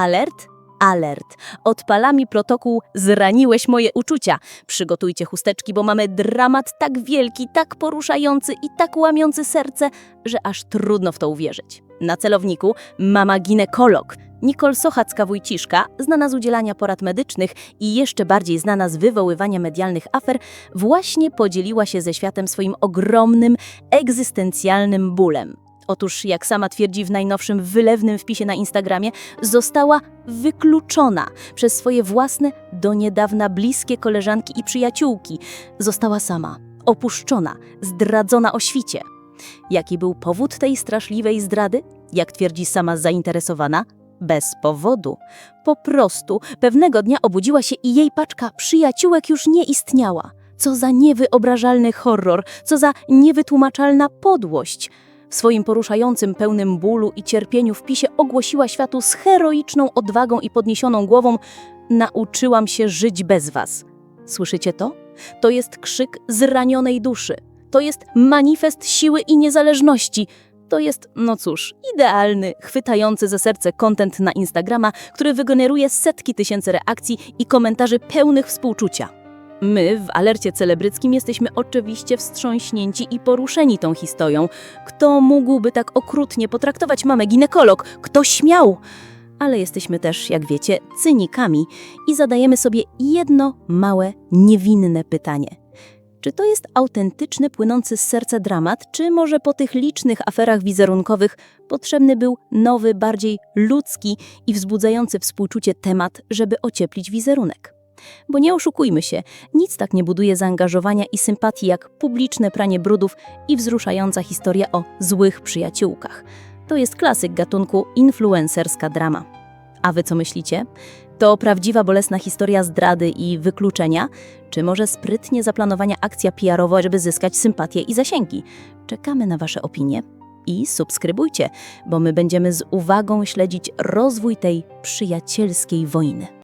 Alert, alert. Odpalami protokół Zraniłeś moje uczucia. Przygotujcie chusteczki, bo mamy dramat tak wielki, tak poruszający i tak łamiący serce, że aż trudno w to uwierzyć. Na celowniku mama ginekolog. Nicole Sochacka-Wójciszka, znana z udzielania porad medycznych i jeszcze bardziej znana z wywoływania medialnych afer, właśnie podzieliła się ze światem swoim ogromnym, egzystencjalnym bólem. Otóż, jak sama twierdzi w najnowszym wylewnym wpisie na Instagramie, została wykluczona przez swoje własne, do niedawna bliskie koleżanki i przyjaciółki. Została sama, opuszczona, zdradzona o świcie. Jaki był powód tej straszliwej zdrady? Jak twierdzi sama zainteresowana? Bez powodu. Po prostu pewnego dnia obudziła się i jej paczka przyjaciółek już nie istniała. Co za niewyobrażalny horror, co za niewytłumaczalna podłość. W swoim poruszającym, pełnym bólu i cierpieniu wpisie ogłosiła światu z heroiczną odwagą i podniesioną głową: Nauczyłam się żyć bez was. Słyszycie to? To jest krzyk zranionej duszy. To jest manifest siły i niezależności. To jest, no cóż, idealny, chwytający za serce content na Instagrama, który wygeneruje setki tysięcy reakcji i komentarzy pełnych współczucia. My w alercie celebryckim jesteśmy oczywiście wstrząśnięci i poruszeni tą historią. Kto mógłby tak okrutnie potraktować mamę ginekolog? Kto śmiał? Ale jesteśmy też, jak wiecie, cynikami i zadajemy sobie jedno małe, niewinne pytanie. Czy to jest autentyczny, płynący z serca dramat, czy może po tych licznych aferach wizerunkowych potrzebny był nowy, bardziej ludzki i wzbudzający współczucie temat, żeby ocieplić wizerunek? Bo nie oszukujmy się, nic tak nie buduje zaangażowania i sympatii jak publiczne pranie brudów i wzruszająca historia o złych przyjaciółkach. To jest klasyk gatunku influencerska drama. A wy co myślicie? To prawdziwa bolesna historia zdrady i wykluczenia, czy może sprytnie zaplanowania akcja PR-owa, żeby zyskać sympatię i zasięgi? Czekamy na wasze opinie i subskrybujcie, bo my będziemy z uwagą śledzić rozwój tej przyjacielskiej wojny.